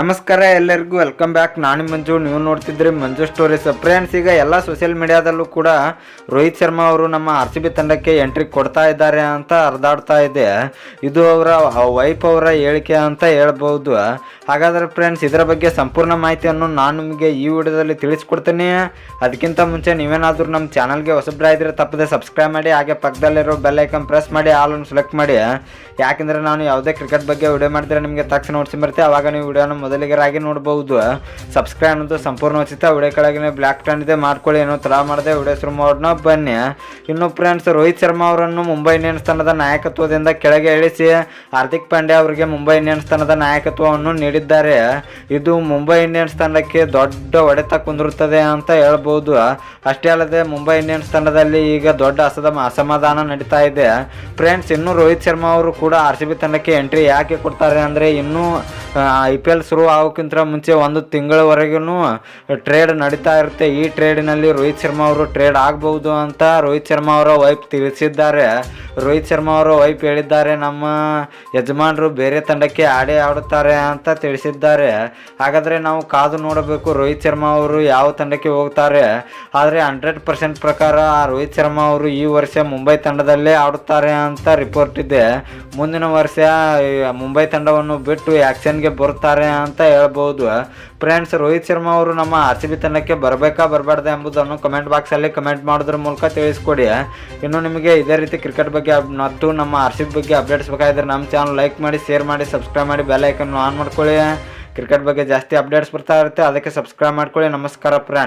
ನಮಸ್ಕಾರ ಎಲ್ಲರಿಗೂ welcome back ನಾನು ಮಂಜು, ನೀವು ನೋಡ್ತಿದ್ರೆ ಮಂಜು ಸ್ಟೋರೀಸ್ ಫ್ರೆಂಡ್ಸ್ ಈಗ ಎಲ್ಲ ಸೋಷಿಯಲ್ ಮೀಡಿಯಾದಲ್ಲೂ ಕೂಡ ರೋಹಿತ್ ಶರ್ಮಾ ಅವರು ನಮ್ಮ ಆರ್ ಸಿ ಬಿ ತಂಡಕ್ಕೆ ಎಂಟ್ರಿ ಕೊಡ್ತಾ ಇದ್ದಾರೆ ಅಂತ ಹರಿದಾಡ್ತಾ ಇದೆ. ಇದು ಅವರ ವೈಫ್ ಅವರ ಹೇಳಿಕೆ ಅಂತ ಹೇಳ್ಬೋದು. ಹಾಗಾದರೆ ಫ್ರೆಂಡ್ಸ್ ಇದರ ಬಗ್ಗೆ ಸಂಪೂರ್ಣ ಮಾಹಿತಿಯನ್ನು ನಾನು ನಿಮಗೆ ಈ ವಿಡಿಯೋದಲ್ಲಿ ತಿಳಿಸ್ಕೊಡ್ತೀನಿ. ಅದಕ್ಕಿಂತ ಮುಂಚೆ ನೀವೇನಾದರೂ ನಮ್ಮ ಚಾನಲ್ಗೆ ಹೊಸಬ್ರಾಯಿದ್ರೆ ತಪ್ಪದೆ ಸಬ್ಸ್ಕ್ರೈಬ್ ಮಾಡಿ, ಹಾಗೆ ಪಕ್ಕದಲ್ಲಿರೋ ಬೆಲ್ ಪ್ರೆಸ್ ಮಾಡಿ ಆಲನ್ನು ಸೆಲೆಕ್ಟ್ ಮಾಡಿ. ಯಾಕೆಂದರೆ ನಾನು ಯಾವುದೇ ಕ್ರಿಕೆಟ್ ಬಗ್ಗೆ ವಿಡಿಯೋ ಮಾಡಿದರೆ ನಿಮಗೆ ತಕ್ಷಣ ನೋಡ್ಸಿ ಬರ್ತೀವಿ ಆವಾಗ ನೀವು ವಿಡಿಯೋನ ಮೊದಲಿಗರಾಗಿ ನೋಡಬಹುದು ಸಬ್ಸ್ಕ್ರೈಬ್ ಅಂತ ಸಂಪೂರ್ಣ ಉಚಿತ. ವಿಡಿಯೋ ಕೆಳಗಿನ ಬ್ಲ್ಯಾಕ್ ಟನ್ ಇದೆ. ಮಾಡ್ಕೊಳ್ಳಿ. ಏನೋ ತರ ಮಾಡಿದೆ ವಿಡಿಯೋ ಶುರು ಮಾಡೋಣ. ಬನ್ನಿ. ಇನ್ನು ಫ್ರೆಂಡ್ಸ್ ರೋಹಿತ್ ಶರ್ಮಾ ಅವರನ್ನು ಮುಂಬೈ ಇಂಡಿಯನ್ಸ್ ತಂಡದ ನಾಯಕತ್ವದಿಂದ ಕೆಳಗೆ ಇಳಿಸಿ ಹಾರ್ದಿಕ್ ಪಾಂಡ್ಯ ಅವರಿಗೆ ಮುಂಬೈ ಇಂಡಿಯನ್ಸ್ ತಂಡದ ನಾಯಕತ್ವವನ್ನು ನೀಡಿದ್ದಾರೆ. ಇದು ಮುಂಬೈ ಇಂಡಿಯನ್ಸ್ ತಂಡಕ್ಕೆ ದೊಡ್ಡ ಹೊಡೆತ ಕುಂದಿರುತ್ತದೆ ಅಂತ ಹೇಳ್ಬೋದು. ಅಷ್ಟೇ ಅಲ್ಲದೆ ಮುಂಬೈ ಇಂಡಿಯನ್ಸ್ ತಂಡದಲ್ಲಿ ಈಗ ದೊಡ್ಡ ಅಸದ ಅಸಮಾಧಾನ ನಡೀತಾ ಇದೆ. ಫ್ರೆಂಡ್ಸ್ ಇನ್ನು ರೋಹಿತ್ ಶರ್ಮಾ ಅವರು ಕೂಡ ಆರ್ ಸಿ ಬಿ ತಂಡಕ್ಕೆ ಎಂಟ್ರಿ ಯಾಕೆ ಕೊಡ್ತಾರೆ ಅಂದರೆ ಇನ್ನೂ ಐ ಪಿ ಎಲ್ ಶುರು ಆಗೋಕ್ಕಿಂತ ಮುಂಚೆ ಒಂದು ತಿಂಗಳವರೆಗೂ ಟ್ರೇಡ್ ನಡೀತಾ ಇರುತ್ತೆ. ಈ ಟ್ರೇಡಿನಲ್ಲಿ ರೋಹಿತ್ ಶರ್ಮಾ ಅವರು ಟ್ರೇಡ್ ಆಗಬಹುದು ಅಂತ ರೋಹಿತ್ ಶರ್ಮಾ ಅವರ ವೈಫ್ ತಿಳಿಸಿದ್ದಾರೆ. ರೋಹಿತ್ ಶರ್ಮಾ ಅವರ ವೈಫ್ ಹೇಳಿದ್ದಾರೆ, ನಮ್ಮ ಯಜಮಾನರು ಬೇರೆ ತಂಡಕ್ಕೆ ಆಡೇ ಆಡುತ್ತಾರೆ ಅಂತ ತಿಳಿಸಿದ್ದಾರೆ. ಹಾಗಾದರೆ ನಾವು ಕಾದು ನೋಡಬೇಕು ರೋಹಿತ್ ಶರ್ಮಾ ಅವರು ಯಾವ ತಂಡಕ್ಕೆ ಹೋಗ್ತಾರೆ. ಆದರೆ ಹಂಡ್ರೆಡ್ ಪರ್ಸೆಂಟ್ ಪ್ರಕಾರ ರೋಹಿತ್ ಶರ್ಮಾ ಅವರು ಈ ವರ್ಷ ಮುಂಬೈ ತಂಡದಲ್ಲೇ ಆಡುತ್ತಾರೆ ಅಂತ ರಿಪೋರ್ಟ್ ಇದೆ. ಮುಂದಿನ ವರ್ಷ ಮುಂಬೈ ತಂಡವನ್ನು ಬಿಟ್ಟು ಆ್ಯಕ್ಷನ್ಗೆ ಬರ್ತಾರೆ ಅಂತ ಹೇಳ್ಬೋದು. ಫ್ರೆಂಡ್ಸ್ ರೋಹಿತ್ ಶರ್ಮಾ ಅವರು ನಮ್ಮ ಆರ್ ಸಿ ಬಿ ತಂಡಕ್ಕೆ ಬರಬೇಕಾ ಬರಬಾರ್ದು ಎಂಬುದನ್ನು ಕಮೆಂಟ್ ಬಾಕ್ಸಲ್ಲಿ ಕಮೆಂಟ್ ಮಾಡೋದ್ರ ಮೂಲಕ ತಿಳಿಸ್ಕೊಡಿ. ಇನ್ನು ನಿಮಗೆ ಇದೇ ರೀತಿ ಕ್ರಿಕೆಟ್ ಬಗ್ಗೆ ಮತ್ತು ನಮ್ಮ ಆರ್ ಸಿ ಬಿ ಬಗ್ಗೆ ಅಪ್ಡೇಟ್ಸ್ ಬೇಕಾಗಿದ್ರೆ ನಮ್ಮ ಚಾನಲ್ ಲೈಕ್ ಮಾಡಿ ಶೇರ್ ಮಾಡಿ ಸಬ್ಸ್ಕ್ರೈಬ್ ಮಾಡಿ ಬೆಲ್ ಐಕನ್ನು ಆನ್ ಮಾಡ್ಕೊಳ್ಳಿ. ಕ್ರಿಕೆಟ್ ಬಗ್ಗೆ ಜಾಸ್ತಿ ಅಪ್ಡೇಟ್ಸ್ ಬರ್ತಾ ಇರುತ್ತೆ, ಅದಕ್ಕೆ ಸಬ್ಸ್ಕ್ರೈಬ್ ಮಾಡ್ಕೊಳ್ಳಿ. ನಮಸ್ಕಾರ ಫ್ರೆಂಡ್ಸ್